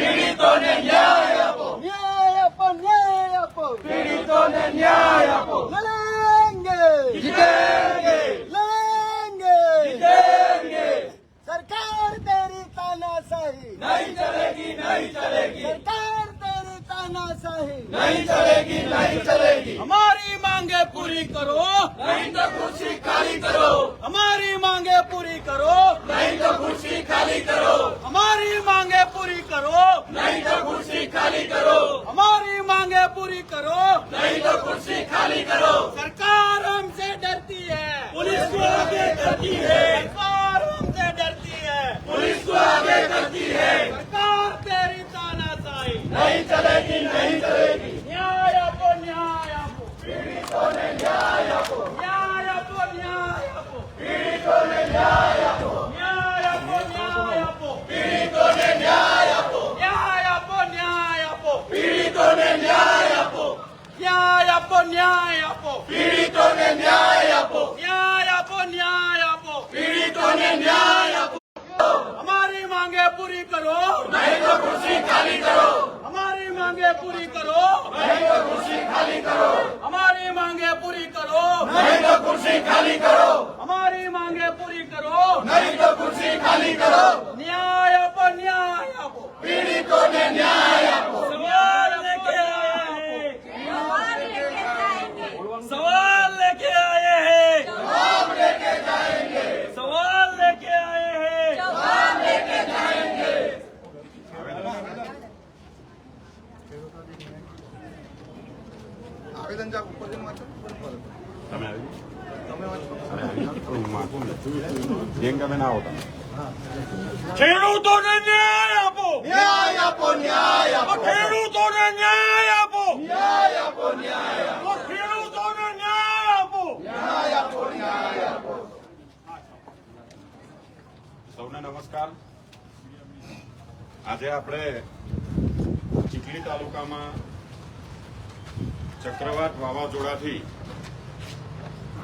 પીડિતોને ન્યાય આપો ન્યાય આપો ન્યાય આપો પીડિતોને ન્યાય આપો લડેંગે જીતેંગે લડેंगे જીતેંगे सरकार तेरी तानाशाही। नहीं चलेगी नहीं चलेगी। सरकार तेरी तानाशाही। नहीं चलेगी नहीं चलेगी। हमारी मांगे पूरी करो। नहीं तो कुर्सी खाली करो। हमारी मांगे पूरी करो। नहीं तो कुर्सी खाली करो। हमारी मांगे पूरी करो। नहीं तो कुर्सी खाली करो। हमारी मांगे पूरी करो। नहीं तो कुर्सी खाली करो। सरकार हमसे डरती है। पुलिस को आगे करती है। ખુરશી ખાલી કરો. અમારી માંગે પૂરી કરો. નહીં તો ખુરશી ખાલી કરો. અમારી માંગે પૂરી કરો. નહીં તો ખુરશી ખાલી કરો. અમારી માંગે પૂરી કરો. નહીં તો ખુરશી ખાલી કરો. ¡Cheruto de Nayapo! ¡Nayapo, Nayapo! ¡Cheruto de Nayapo! ¡Nayapo, Nayapo! ¡Cheruto de Nayapo! ¡Nayapo, Nayapo! ¡Sauna Namaskar! ¡Adea, pre! ¡Chiquita, Lucama! ચક્રવાત વાવાઝોડાથી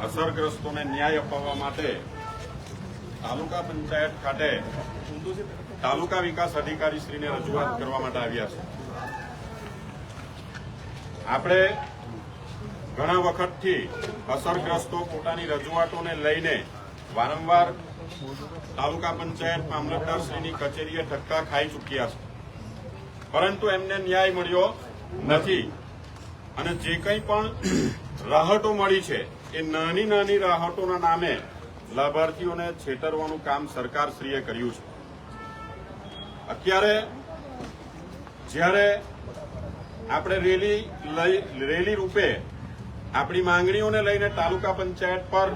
અસરગ્રસ્તોને ન્યાય અપાવવા માટે તાલુકા પંચાયત ખાતે તાલુકા વિકાસ અધિકારી શ્રીને રજૂઆત કરવા માટે આવ્યા છે. આપણે ઘણા વખતથી અસરગ્રસ્તો પોતાની રજૂઆતોને લઈને વારંવાર તાલુકા પંચાયત મામલતદારશ્રીની કચેરીએ ધક્કા ખાઈ ચૂક્યા છે. પરંતુ એમને ન્યાય મળ્યો નથી. અને જે કંઈ પણ રાહતો મળી છે, એ નાની નાની રાહતોના નામે લાભાર્થીઓને છેતરવાનું કામ સરકારશ્રીએ કર્યું છે. અત્યારે જ્યારે આપણે રેલી રેલી રૂપે આપણી માંગણીઓને લઈને તાલુકા પંચાયત પર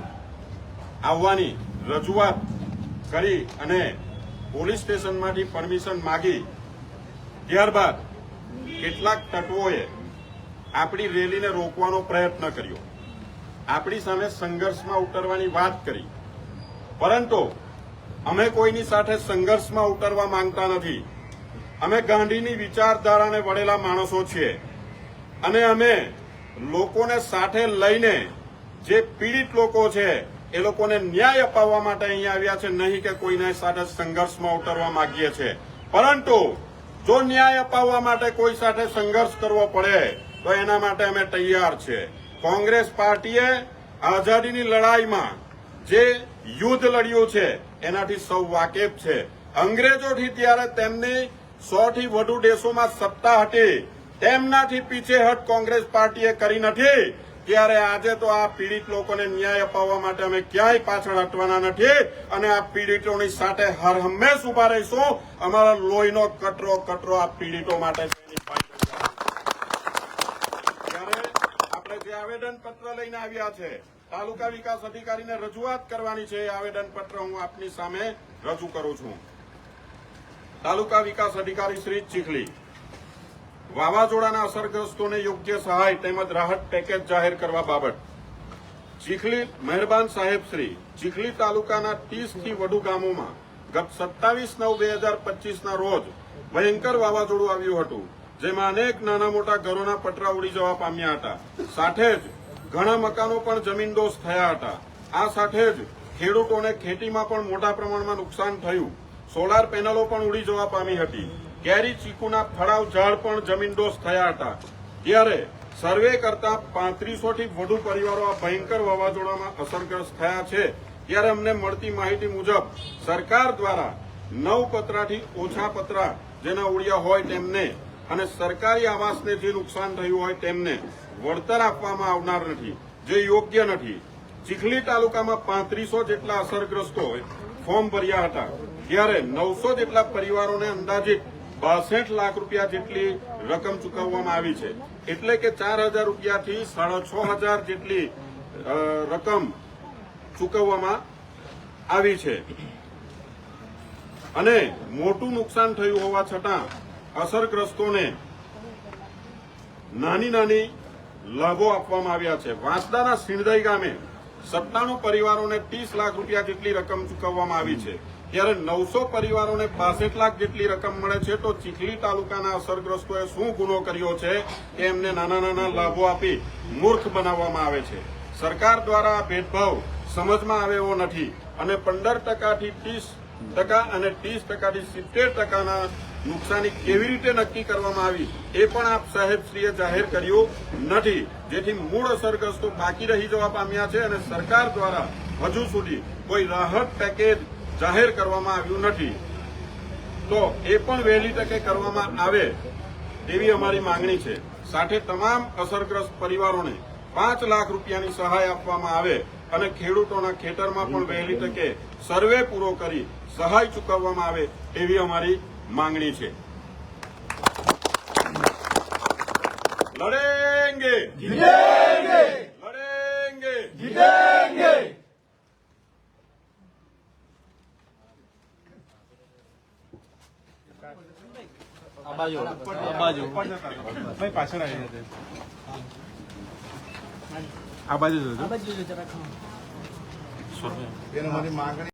આવવાની રજૂઆત કરી અને પોલીસ સ્ટેશનમાંથી પરમિશન માગી, ત્યારબાદ કેટલાક તત્વોએ આપણી રેલીને રોકવાનો પ્રયત્ન કર્યો. આપણી સામે સંઘર્ષમાં ઉતરવાની વાત કરી. પરંતુ અમે કોઈની સાથે સંઘર્ષમાં ઉતરવા માંગતા નથી. અમે ગાંધીની વિચારધારાને વળેલા માણસો છીએ. અને અમે લોકોને સાથે લઈને જે પીડિત લોકો છે, એ લોકોને ન્યાય અપાવવા માટે અહીંયા આવ્યા છે, નહીં કે કોઈને સાથે સંઘર્ષમાં ઉતરવા માંગીએ છીએ પરંતુ જો ન્યાય અપાવવા માટે કોઈ સાથે સંઘર્ષ કરવો પડે તો એના માટે અમે તૈયાર છે. કોંગ્રેસ પાર્ટીએ આઝાદીની લડાઈમાં જે યુદ્ધ લડ્યું છે, એનાથી સૌ વાકેફ છે. અંગ્રેજોથી ત્યારે તેમની સોથી વધુ દેશોમાં સત્તા હતી. તેમનાથી પીછેહટ કોંગ્રેસ પાર્ટીએ કરી નથી. ત્યારે આજે તો આ પીડિત લોકોને ન્યાય અપાવવા માટે અમે ક્યાંય પાછળ હટવાના નથી અને આ પીડિતોની સાથે હર હંમેશ ઊભા રહીશું. અમારા લોહીનો કટરો કટરો આ પીડિતો માટે છે. એની ફાઇટ ત્યારે આપણે જે આવેદન પત્ર લઈને આવ્યા છે. તાલુકા વિકાસ અધિકારીને રજૂઆત કરવાની છે. આવેદન પત્ર હું આપની સામે રજૂ કરું છું. તાલુકા વિકાસ અધિકારી શ્રી ચીખલી. વાવાઝોડાના અસરગ્રસ્તોને યોગ્ય સહાય તેમજ રાહત પેકેજ જાહેર કરવા બાબત. ચીખલી મહેરબાન સાહેબ શ્રી, ચીખલી તાલુકાના ત્રીસથી વધુ ગામોમાં ગત સત્તાવીસ નવ બે હજાર પચીસના રોજ ભયંકર વાવાઝોડું આવ્યું હતું. જેમાં અનેક નાના મોટા ઘરોના પતરા ઉડી જવા પામ્યા હતા. સાથે જ ઘણા મકાનો પણ જમીનદોસ્ત થયા હતા. આ સાથે જ ખેડૂતોને ખેતીમાં પણ મોટા પ્રમાણમાં નુકસાન થયું. સોલાર પેનલો પણ ઉડી જવા પામી હતી. કેરી, ચીકુના ફળાવ, ઝાડ પણ જમીનદોસ્ત થયા હતા. ત્યારે સર્વે કરતા પાંત્રીસોથી વધુ પરિવારો આ ભયંકર વાવાઝોડામાં અસરગ્રસ્ત થયા છે. ત્યારે અમને મળતી માહિતી મુજબ સરકાર દ્વારા નવ પતરાથી ઓછા પતરા જેના ઉડ્યા હોય તેમને અને સરકારી આવાસને જે નુકસાન થયું હોય તેમને વળતર આપવામાં આવનાર નથી, જે યોગ્ય નથી. ચીખલી તાલુકામાં પાંત્રીસો જેટલા અસરગ્રસ્તો ફોર્મ ભર્યા હતા, ત્યારે નવસો જેટલા પરિવારોને અંદાજિત બાસઠ લાખ રૂપિયા જેટલી રકમ ચૂકવવામાં આવી છે. એટલે કે ચાર હજાર રૂપિયાથી સાડા છ હજાર જેટલી રકમ ચૂકવવામાં આવી છે. અને મોટું નુકસાન થયું હોવા છતાં અસરગ્રસ્તોને નાની નાની લાભો આપવામાં આવ્યા છે. વાંસદાના સિંધઈ ગામે સત્તાણું પરિવારોને ત્રીસ લાખ રૂપિયા જેટલી રકમ ચૂકવવામાં આવી છે. ત્યારે નવસો પરિવારોને બાસઠ લાખ જેટલી રકમ મળે છે તો ચીખલી તાલુકાના અસરગ્રસ્તોએ શું ગુનો કર્યો છે કે એમને નાના નાના લાભો આપી મૂર્ખ બનાવવામાં આવે છે. સરકાર દ્વારા આ ભેદભાવ સમજમાં આવે નથી અને પંદર ટકાથી ત્રીસ ટકા અને ત્રીસ ટકાથી સિત્તેર ટકાના નુકસાની કેવી રીતે નક્કી કરવામાં આવી એ પણ આપ સાહેબશ્રીએ જાહેર કર્યું નથી. જેથી મૂળ અસરગ્રસ્તો બાકી રહી જવા પામ્યા છે અને સરકાર દ્વારા હજુ સુધી કોઈ રાહત પેકેજ જાહેર કરવામાં આવ્યું નથી. તો એ પણ વહેલી તકે કરવામાં આવે તેવી અમારી માંગણી છે. સાથે તમામ અસરગ્રસ્ત પરિવારોને પાંચ લાખ રૂપિયાની સહાય આપવામાં આવે અને ખેડૂતોના ખેતરમાં પણ વહેલી તકે સર્વે પૂરો કરી સહાય ચૂકવવામાં આવે એવી અમારી માંગણી છે. લડેંગે. જીતેંગે. લડેંગે. જીતેંગે. આ બાજુ. આ બાજુ. ભાઈ પાછળ આવી જશે આ બાજુ જોજો. બાજુ જરા એને મારી માંગણી